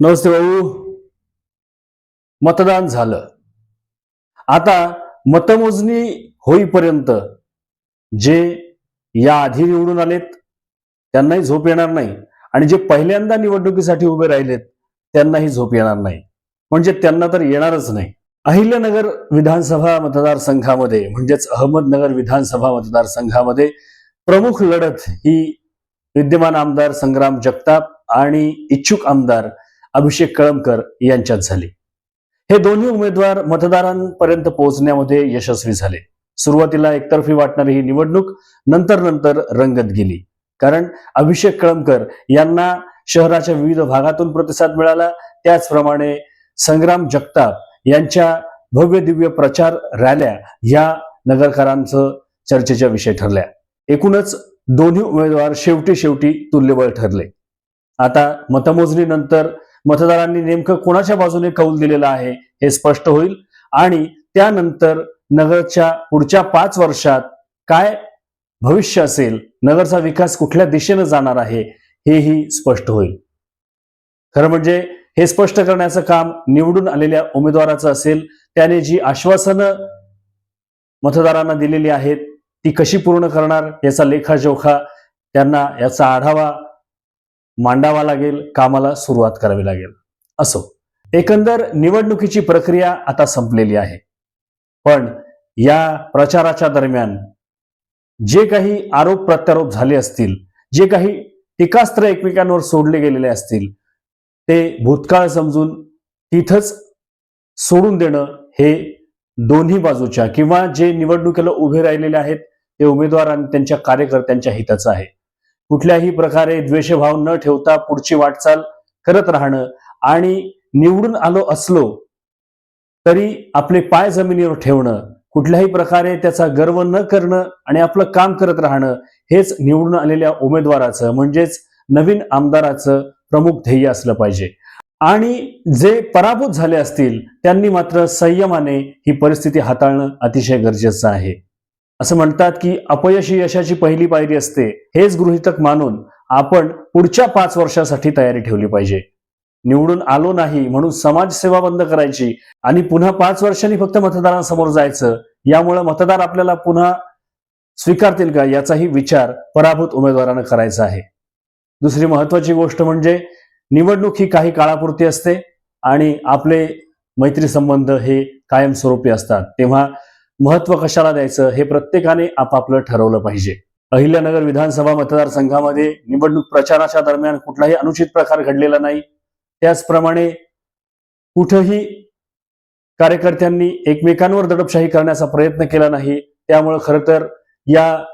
नमस्ते भाऊ मतदान झालं. आता मतमोजणी होईपर्यंत जे या आधी निवडून आलेत त्यांनाही झोप येणार नाही. आणि जे पहिल्यांदा निवडणुकीसाठी उभे राहिलेत त्यांनाही झोप येणार नाही. म्हणजे त्यांना तर येणारच नाही. अहिल्यानगर विधानसभा मतदारसंघामध्ये म्हणजेच अहमदनगर विधानसभा मतदारसंघामध्ये प्रमुख लढत ही विद्यमान आमदार संग्राम जगताप आणि इच्छुक आमदार अभिषेक कळमकर यांच्यात झाली. हे दोन्ही उमेदवार मतदारांपर्यंत पोहोचण्यामध्ये यशस्वी झाले. सुरुवातीला एकतर्फी वाटणारी ही निवडणूक नंतर नंतर रंगत गेली. कारण अभिषेक कळमकर यांना शहराच्या विविध भागातून प्रतिसाद मिळाला. त्याचप्रमाणे संग्राम जगताप यांच्या भव्य दिव्य प्रचार रॅल्या या नगरकरांचं चर्चेचा विषय ठरल्या. एकूणच दोन्ही उमेदवार शेवटी शेवटी तुल्यबळ ठरले. आता मतमोजणीनंतर मतदारांनी नेमकं कोणाच्या बाजूने कौल दिलेला आहे हे स्पष्ट होईल. आणि त्यानंतर नगरच्या पुढच्या पाच वर्षात काय भविष्य असेल नगरचा विकास कुठल्या दिशेनं जाणार आहे हेही स्पष्ट होईल. खरं म्हणजे हे स्पष्ट करण्याचं काम निवडून आलेल्या उमेदवाराचं असेल त्याने जी आश्वासनं मतदारांना दिलेली आहेत ती कशी पूर्ण करणार याचा लेखाजोखा त्यांना याचा आढावा मांडावा लागेल कामाला सुरुवात करावी लागेल. असो. एकंदर निवडणुकीची प्रक्रिया आता संपलेली आहे. पण या प्रचाराच्या दरम्यान जे काही आरोप प्रत्यारोप झाले असतील जे काही टीकास्त्र एकमेकांवर सोडले गेलेले असतील ते भूतकाळ समजून तिथंच सोडून देणं हे दोन्ही बाजूच्या किंवा जे निवडणुकीला उभे राहिलेले आहेत ते उमेदवार आणि त्यांच्या कार्यकर्त्यांच्या हिताचं आहे. कुठल्याही प्रकारे द्वेषभाव न ठेवता पुढची वाटचाल करत राहणं आणि निवडून आलो असलो तरी आपले पाय जमिनीवर ठेवणं कुठल्याही प्रकारे त्याचा गर्व न करणं आणि आपलं काम करत राहणं हेच निवडून आलेल्या उमेदवाराचं म्हणजेच नवीन आमदाराचं प्रमुख ध्येय असलं पाहिजे. आणि जे पराभूत झाले असतील त्यांनी मात्र संयमाने ही परिस्थिती हाताळणं अतिशय गरजेचं आहे. असं म्हणतात की अपयश ही यशाची पहिली पायरी असते हेच गृहितक मानून आपण पुढच्या पाच वर्षासाठी तयारी ठेवली पाहिजे. निवडून आलो नाही म्हणून समाजसेवा बंद करायची आणि पुन्हा पाच वर्षांनी फक्त मतदारांसमोर जायचं यामुळे मतदार आपल्याला पुन्हा स्वीकारतील का याचाही विचार पराभूत उमेदवारानं करायचा आहे. दुसरी महत्वाची गोष्ट म्हणजे निवडणूक ही काही काळापुरती असते आणि आपले मैत्री संबंध हे कायमस्वरूपी असतात. तेव्हा महत्त्व कशाला द्यायचं हे प्रत्येकाने आपापलं ठरवलं पाहिजे. अहिल्यानगर विधानसभा मतदारसंघामध्ये निवडणूक प्रचाराच्या दरम्यान कुठलाही अनुचित प्रकार घडलेला नाही. त्याचप्रमाणे कुठंही कार्यकर्त्यांनी एकमेकांवर दडपशाही करण्याचा प्रयत्न केला नाही. त्यामुळे खरं तर या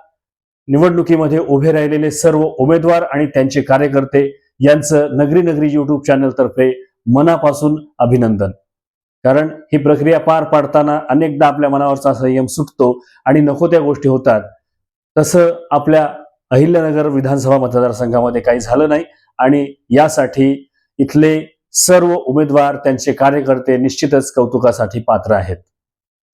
निवडणुकीमध्ये उभे राहिलेले सर्व उमेदवार आणि त्यांचे कार्यकर्ते यांचं नगरी नगरी युट्यूब चॅनलतर्फे मनापासून अभिनंदन. कारण ही प्रक्रिया पार पाडताना अनेकदा आपल्या मनावरचा संयम सुटतो आणि नको त्या गोष्टी होतात. तसं आपल्या अहिल्यानगर विधानसभा मतदारसंघामध्ये काही झालं नाही आणि यासाठी इथले सर्व उमेदवार त्यांचे कार्यकर्ते निश्चितच कौतुकासाठी पात्र आहेत.